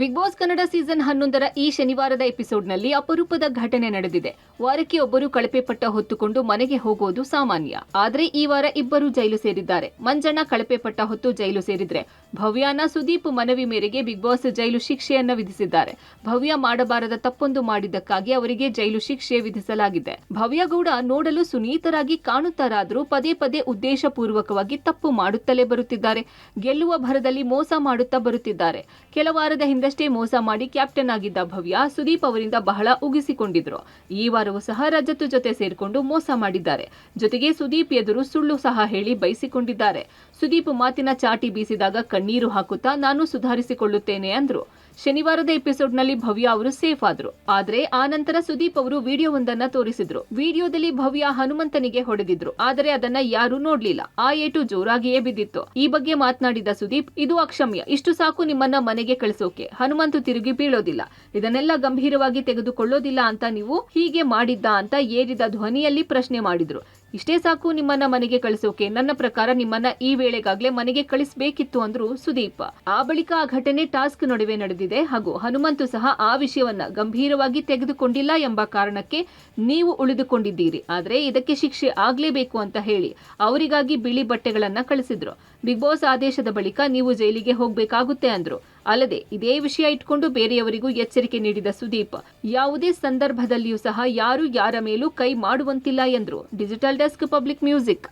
Big boss Kannada season ಹನ್ನೊಂದರ ಈ ಶನಿವಾರದ ಎಪಿಸೋಡ್ನಲ್ಲಿ ಅಪರೂಪದ ಘಟನೆ ನಡೆದಿದೆ. ವಾರಕ್ಕೆ ಒಬ್ಬರು ಕಳಪೆ ಪಟ್ಟ ಹೊತ್ತುಕೊಂಡು ಮನೆಗೆ ಹೋಗೋದು ಸಾಮಾನ್ಯ. ಆದರೆ ಈ ವಾರ ಇಬ್ಬರು ಜೈಲು ಸೇರಿದ್ದಾರೆ. ಮಂಜಣ್ಣ ಕಳಪೆ ಪಟ್ಟ ಹೊತ್ತು ಜೈಲು ಸೇರಿದ್ರೆ ಭವ್ಯಾನ ಸುದೀಪ್ ಮನವಿ ಮೇರೆಗೆ ಬಿಗ್ ಬಾಸ್ ಜೈಲು ಶಿಕ್ಷೆಯನ್ನ ವಿಧಿಸಿದ್ದಾರೆ. ಭವ್ಯ ಮಾಡಬಾರದ ತಪ್ಪೊಂದು ಮಾಡಿದ್ದಕ್ಕಾಗಿ ಅವರಿಗೆ ಜೈಲು ಶಿಕ್ಷೆ ವಿಧಿಸಲಾಗಿದೆ. ಭವ್ಯಗೌಡ ನೋಡಲು ಸುನೀತರಾಗಿ ಕಾಣುತ್ತಾರಾದರೂ ಪದೇ ಪದೇ ಉದ್ದೇಶಪೂರ್ವಕವಾಗಿ ತಪ್ಪು ಮಾಡುತ್ತಲೇ ಬರುತ್ತಿದ್ದಾರೆ. ಗೆಲ್ಲುವ ಭರದಲ್ಲಿ ಮೋಸ ಮಾಡುತ್ತಾ ಬರುತ್ತಿದ್ದಾರೆ. ಕೆಲ ವಾರದ ಹಿಂದಷ್ಟೇ ಮೋಸ ಮಾಡಿ ಕ್ಯಾಪ್ಟನ್ ಆಗಿದ್ದ ಭವ್ಯ ಸುದೀಪ್ ಅವರಿಂದ ಬಹಳ ಉಗಿಸಿಕೊಂಡಿದ್ರು. ಈ ವಾರವೂ ಸಹ ರಜತ್ ಜೊತೆ ಸೇರಿಕೊಂಡು ಮೋಸ ಮಾಡಿದ್ದಾರೆ. ಜೊತೆಗೆ ಸುದೀಪ್ ಎದುರು ಸುಳ್ಳು ಸಹ ಹೇಳಿ ಬಯಸಿಕೊಂಡಿದ್ದಾರೆ ಸುದೀಪ್ ಮಾತಿನ ಚಾಟಿ ಬೀಸಿದಾಗ ಕಣ್ಣೀರು ಹಾಕುತ್ತಾ, ನಾನು ಸುಧಾರಿಸಿಕೊಳ್ಳುತ್ತೇನೆ ಅಂದ್ರು. ಶನಿವಾರದ ಎಪಿಸೋಡ್ನಲ್ಲಿ ಭವ್ಯ ಅವರು ಸೇಫ್ ಆದ್ರು. ಆದ್ರೆ ಆ ನಂತರ ಸುದೀಪ್ ಅವರು ವಿಡಿಯೋವೊಂದನ್ನ ತೋರಿಸಿದ್ರು. ವಿಡಿಯೋದಲ್ಲಿ ಭವ್ಯ ಹನುಮಂತನಿಗೆ ಹೊಡೆದಿದ್ರು. ಆದರೆ ಅದನ್ನ ಯಾರೂ ನೋಡ್ಲಿಲ್ಲ. ಆ ಏಟು ಜೋರಾಗಿಯೇ ಬಿದ್ದಿತ್ತು. ಈ ಬಗ್ಗೆ ಮಾತನಾಡಿದ ಸುದೀಪ್, ಇದು ಅಕ್ಷಮ್ಯ. ಇಷ್ಟು ಸಾಕು ನಿಮ್ಮನ್ನ ಮನೆಗೆ ಕಳಿಸೋಕೆ. ಹನುಮಂತು ತಿರುಗಿ ಬೀಳೋದಿಲ್ಲ. ಇದನ್ನೆಲ್ಲ ಗಂಭೀರವಾಗಿ ತೆಗೆದುಕೊಳ್ಳೋದಿಲ್ಲ ಅಂತ ನೀವು ಹೀಗೆ ಮಾಡಿದ್ದ ಅಂತ ಏರಿದ ಧ್ವನಿಯಲ್ಲಿ ಪ್ರಶ್ನೆ ಮಾಡಿದ್ರು. ಇಷ್ಟೇ ಸಾಕು ನಿಮ್ಮನ್ನ ಮನೆಗೆ ಕಳಿಸೋಕೆ. ನನ್ನ ಪ್ರಕಾರ ನಿಮ್ಮನ್ನ ಈ ವೇಳೆಗಾಗ್ಲೇ ಮನೆಗೆ ಕಳಿಸಬೇಕಿತ್ತು ಅಂದ್ರು ಸುದೀಪ್. ಆ ಬಳಿಕ ಆ ಘಟನೆ ಟಾಸ್ಕ್ ನಡುವೆ ನಡೆದಿದೆ. ಹಾಗೂ ಹನುಮಂತು ಸಹ ಆ ವಿಷಯವನ್ನ ಗಂಭೀರವಾಗಿ ತೆಗೆದುಕೊಂಡಿಲ್ಲ ಎಂಬ ಕಾರಣಕ್ಕೆ ನೀವು ಉಳಿದುಕೊಂಡಿದ್ದೀರಿ. ಆದ್ರೆ ಇದಕ್ಕೆ ಶಿಕ್ಷೆ ಆಗ್ಲೇಬೇಕು ಅಂತ ಹೇಳಿ ಅವರಿಗಾಗಿ ಬಿಳಿ ಬಟ್ಟೆಗಳನ್ನ ಕಳಿಸಿದ್ರು. ಬಿಗ್ ಬಾಸ್ ಆದೇಶದ ಬಳಿಕ ನೀವು ಜೈಲಿಗೆ ಹೋಗ್ಬೇಕಾಗುತ್ತೆ ಅಂದ್ರು. ಅಲ್ಲದೆ ಇದೇ ವಿಷಯ ಇಟ್ಕೊಂಡು ಬೇರೆಯವರಿಗೂ ಎಚ್ಚರಿಕೆ ನೀಡಿದ ಸುದೀಪ್, ಯಾವುದೇ ಸಂದರ್ಭದಲ್ಲಿಯೂ ಸಹ ಯಾರು ಯಾರ ಮೇಲೂ ಕೈ ಮಾಡುವಂತಿಲ್ಲ ಎಂದರು. Digital desk Public Music.